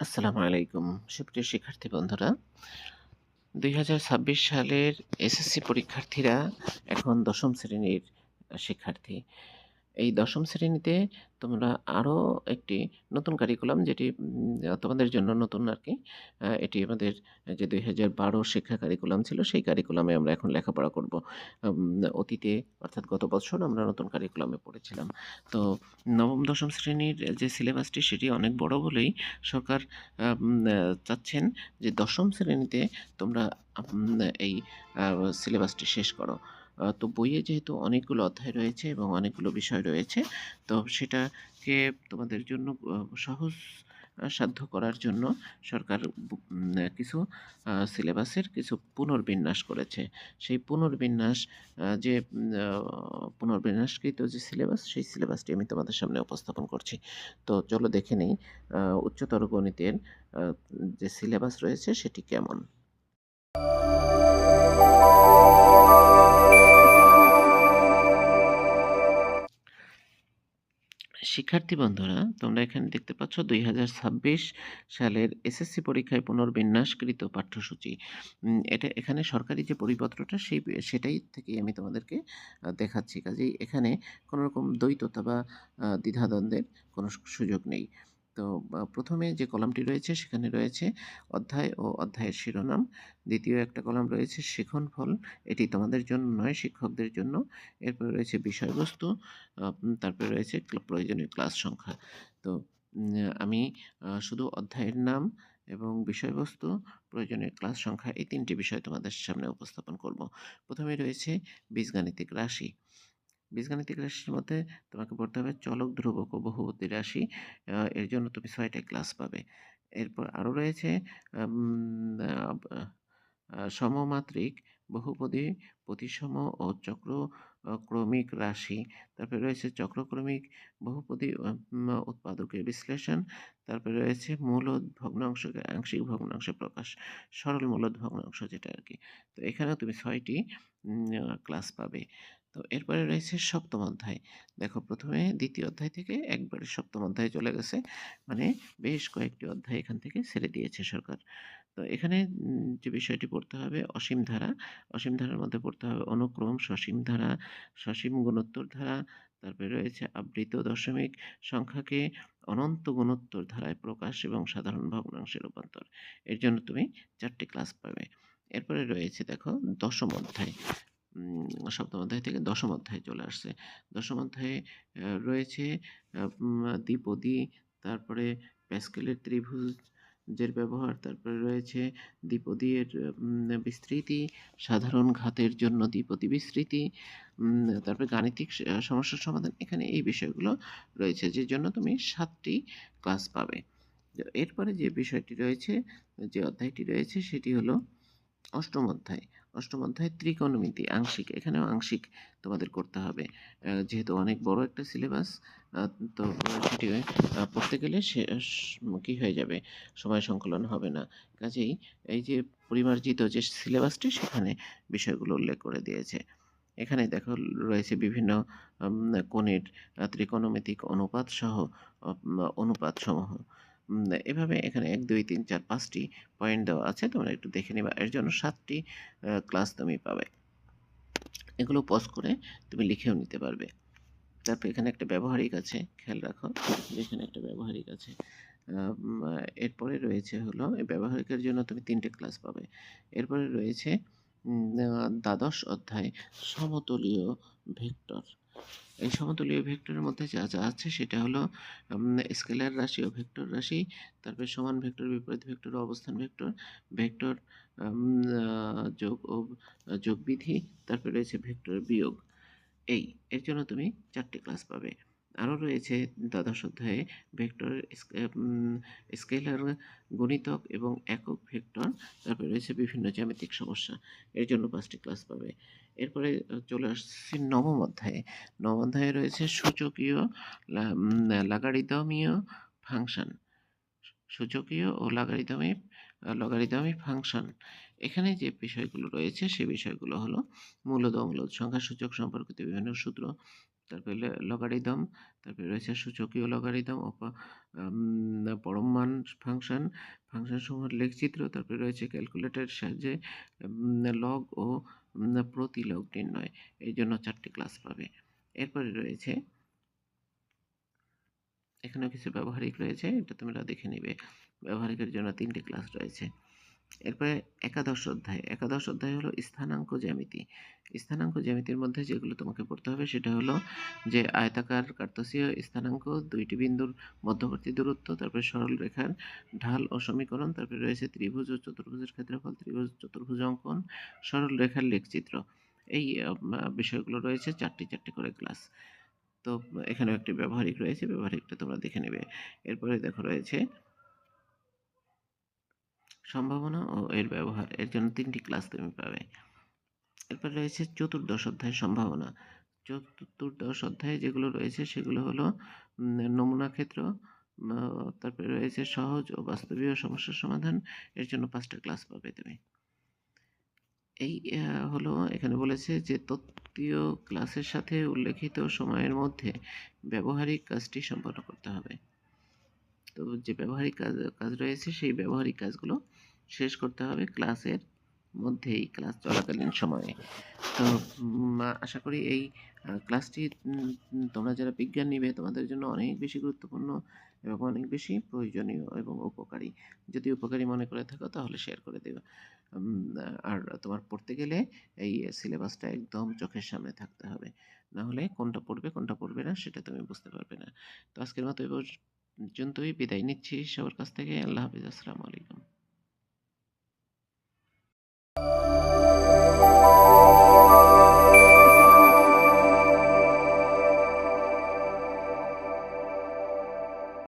আসসালামু আলাইকুম। সুপ্রিয় শিক্ষার্থী বন্ধুরা, দুই হাজার ছাব্বিশ সালের এসএসসি পরীক্ষার্থীরা এখন দশম শ্রেণির শিক্ষার্থী। এই দশম শ্রেণীতে তোমরা আরও একটি নতুন কারিকুলাম যেটি তোমাদের জন্য নতুন আর কি এটি আমাদের যে দুই হাজার বারো শিক্ষা কারিকুলাম ছিল, সেই কারিকুলামে আমরা এখন লেখাপড়া করব। অতীতে, অর্থাৎ গত বছর আমরা নতুন কারিকুলামে পড়েছিলাম। তো নবম, দশম শ্রেণির যে সিলেবাসটি সেটি অনেক বড় বলেই সরকার চাচ্ছেন যে দশম শ্রেণীতে তোমরা এই সিলেবাসটি শেষ করো। তো বইয়ে যেহেতু অনেকগুলো অধ্যায় রয়েছে এবং অনেকগুলো বিষয় রয়েছে, তো সেটাকে তোমাদের জন্য সহজ সাধ্য করার জন্য সরকার কিছু সিলেবাসের কিছু পুনর্বিন্যাস করেছে। সেই পুনর্বিন্যাস যে পুনর্বিন্যাসকৃত যে সিলেবাস, সেই সিলেবাসটি আমি তোমাদের সামনে উপস্থাপন করছি। তো চলো দেখে নেই উচ্চতর গণিতের যে সিলেবাস রয়েছে সেটি কেমন? শিক্ষার্থী বন্ধুরা, তোমরা এখানে দেখতে পাচ্ছ দুই হাজার ছাব্বিশ সালের এসএসসি পরীক্ষায় পুনর্বিন্যাসকৃত পাঠ্যসূচি। এটা এখানে সরকারি যে পরিপত্রটা, সেই, সেটাই থেকে আমি তোমাদেরকে দেখাচ্ছি। কাজেই এখানে কোনোরকম দ্বৈততা বা দ্বিধাদ্বন্দ্বের কোনো সুযোগ নেই। তো প্রথমে যে কলামটি রয়েছে সেখানে রয়েছে অধ্যায় ও অধ্যায়ের শিরোনাম। দ্বিতীয় একটা কলাম রয়েছে শিখনফল এটি তোমাদের জন্য নয়, শিক্ষকদের জন্য। এরপরে রয়েছে বিষয়বস্তু তারপরে রয়েছে প্রয়োজনীয় ক্লাস সংখ্যা। তো আমি শুধু অধ্যায়ের নাম এবং বিষয়বস্তু, প্রয়োজনীয় ক্লাস সংখ্যা এই তিনটি বিষয় তোমাদের সামনে উপস্থাপন করব। প্রথমে রয়েছে বীজগাণিতিক রাশি। বীজগাণিতিক রাশির মধ্যে তোমাকে পড়তে হবে চলক ধ্রুবক ও বহুপদী রাশি। এর জন্য তুমি ছয়টা ক্লাস পাবে। এরপর আরও রয়েছে সমমাত্রিক বহুপদী প্রতিসম ও চক্র ক্রমিক রাশি। তারপরে রয়েছে চক্রক্রমিক বহুপদী উৎপাদকের বিশ্লেষণ। তারপরে রয়েছে মূলদ ভগ্নাংশকে আংশিক ভগ্নাংশে প্রকাশ, সরল মূলদ ভগ্নাংশ যেটা আর কি তো এখানেও তুমি ছয়টি ক্লাস পাবে। তো এরপরে রয়েছে সপ্তম অধ্যায়। দেখো প্রথমে দ্বিতীয় অধ্যায় থেকে একবারে সপ্তম অধ্যায় চলে গেছে। মানে বেশ কয়েকটি অধ্যায় এখান থেকে ছেড়ে দিয়েছে সরকার। তো এখানে যে বিষয়টি পড়তে হবে, অসীম ধারা। অসীম ধারার মধ্যে পড়তে হবে অনুক্রম, সসীম ধারা, সসীম গুণোত্তর ধারা। তারপরে রয়েছে আবৃত দশমিক, সংখ্যাকে অনন্ত গুণোত্তর ধারায় প্রকাশ এবং সাধারণ ভগ্নাংশে রূপান্তর। এর জন্য তুমি চারটি ক্লাস পাবে। এরপরে রয়েছে দেখো দশম অধ্যায়। সপ্তম অধ্যায় থেকে দশম অধ্যায়ে চলে আসছে। দশম অধ্যায়ে রয়েছে দ্বিপদী, তারপরে প্যাসকেলের ত্রিভুজের ব্যবহার, তারপরে রয়েছে দ্বিপদীর বিস্তৃতি, সাধারণ ঘাতের জন্য দ্বিপদী বিস্তৃতি তারপরে গাণিতিক সমস্যার সমাধান, এখানে এই বিষয়গুলো রয়েছে, যে জন্য তুমি সাতটি ক্লাস পাবে। এরপরে যে বিষয়টি রয়েছে, যে অধ্যায়টি রয়েছে, সেটি হলো অষ্টম অধ্যায়। অষ্টম অধ্যায় ত্রিকোণমিতি, আংশিক। এখানেও আংশিক তোমাদের করতে হবে। যেহেতু অনেক বড় একটা সিলেবাস তো সেটি পড়তে গেলে সে কি হয়ে যাবে? সময় সংকলন হবে না। কাজেই এই যে পরিমার্জিত যে সিলেবাসটি সেখানে বিষয়গুলো উল্লেখ করে দিয়েছে। এখানে দেখো, রয়েছে বিভিন্ন কোণের ত্রিকোণমিতিক অনুপাত সহ অনুপাত সমূহ এভাবে এখানে এক, দুই, তিন, চার, পাঁচটি পয়েন্ট দেওয়া আছে। তোমরা একটু দেখে নিবা। এর জন্য সাতটি ক্লাস তুমি পাবে। এগুলো পজ করে তুমি লিখেও নিতে পারবে। তারপর এখানে একটা ব্যবহারিক আছে, খেয়াল রাখো। এখানে একটা ব্যবহারিক আছে। এরপরে রয়েছে হলো, এই ব্যবহারিকের জন্য তুমি তিনটে ক্লাস পাবে। এরপরে রয়েছে দ্বাদশ অধ্যায় সমতলীয় ভেক্টর। এই সমতলীয় ভেক্টরের মধ্যে যা যা আছে সেটা হলো স্কেলার রাশি ও ভেক্টর রাশি, তারপরে সমান ভেক্টর, বিপরীত ভেক্টর অবস্থান ভেক্টর ভেক্টর যোগ ও যোগবিধি তারপরে রয়েছে ভেক্টর বিয়োগ। এই, এর জন্য তুমি চারটে ক্লাস পাবে। আরও রয়েছে দ্বাদশ অধ্যায়ে ভেক্টর স্কেলার, গণিতক এবং একক ভেক্টর। তারপরে রয়েছে বিভিন্ন জ্যামিতিক সমস্যা। এর জন্য পাঁচটি ক্লাস পাবে। এরপরে চলে আসছি নবম অধ্যায়ে। নবম অধ্যায়ে রয়েছে সূচকীয় লাগারিদমীয় ফাংশন। সূচকীয় ও লাগারিদমিক লগারিদমিক ফাংশন। এখানে যে বিষয়গুলো রয়েছে, সে বিষয়গুলো হলো মূলদ অমূলদ সংখ্যা সূচক সম্পর্কিত বিভিন্ন সূত্র। তারপরে লগারিদম তারপরে রয়েছে সূচকীয় লগারিদম পরম মান ফাংশন ফাংশন সমূহের লেখচিত্র তারপরে রয়েছে ক্যালকুলেটরের সাহায্যে লগ ও উম, প্রতিলগ নির্ণয়। এই জন্য চারটি ক্লাস পাবে। এরপরে রয়েছে এখানেও কিছু ব্যবহারিক রয়েছে এটা তোমরা দেখে নিবে। ব্যবহারিকের জন্য তিনটি ক্লাস রয়েছে। এরপরে একাদশ অধ্যায়। একাদশ অধ্যায় হলো স্থানাঙ্ক জ্যামিতি। স্থানাঙ্ক জ্যামিতির মধ্যে যেগুলো তোমাকে পড়তে হবে সেটা হলো যে আয়তাকার কার্তসীয় স্থানাঙ্ক, দুইটি বিন্দুর মধ্যবর্তী দূরত্ব, তারপরে সরল রেখার ঢাল ও সমীকরণ, তারপরে রয়েছে ত্রিভুজ ও চতুর্ভুজের ক্ষেত্রফল, ত্রিভুজ চতুর্ভুজ অঙ্কন, সরল রেখার লেখচিত্র। এই বিষয়গুলো রয়েছে চারটি চারটি করে ক্লাস। তো এখানেও একটি ব্যবহারিক রয়েছে, ব্যবহারিকটা তোমরা দেখে নেবে। এরপরে দেখো রয়েছে সম্ভাবনা ও এর ব্যবহার। এর জন্য তিনটি ক্লাস তুমি পাবে। এরপর রয়েছে চতুর্দশ অধ্যায় সম্ভাবনা। চতুর্দশ অধ্যায়ে যেগুলো রয়েছে সেগুলো হলো নমুনা ক্ষেত্র তারপরে রয়েছে সহজ ও বাস্তবীয় সমস্যার সমাধান। এর জন্য পাঁচটা ক্লাস পাবে তুমি। এই হলো এখানে বলেছে যে তত্ত্বীয় ক্লাসের সাথে উল্লেখিত সময়ের মধ্যে ব্যবহারিক কাজটি সম্পন্ন করতে হবে। তো যে ব্যবহারিক কাজ কাজ রয়েছে সেই ব্যবহারিক কাজগুলো শেষ করতে হবে ক্লাসের মধ্যেই, ক্লাস চলাকালীন সময়ে। তো আশা করি এই ক্লাসটি তোমরা যারা বিজ্ঞান নিবে, তোমাদের জন্য অনেক বেশি গুরুত্বপূর্ণ এবং অনেক বেশি প্রয়োজনীয় এবং উপকারী। যদি উপকারী মনে করে থাকো, তাহলে শেয়ার করে দেবে। আর তোমার পড়তে গেলে এই সিলেবাসটা একদম চোখের সামনে থাকতে হবে। না হলে কোনটা পড়বে কোনটা পড়বে না, সেটা তুমি বুঝতে পারবে না। তো আজকের মতো এ পর্যন্তই। বিদায় নিচ্ছি সবার কাছ থেকে। আল্লাহ হাফিজ। আসসালামু আলাইকুম।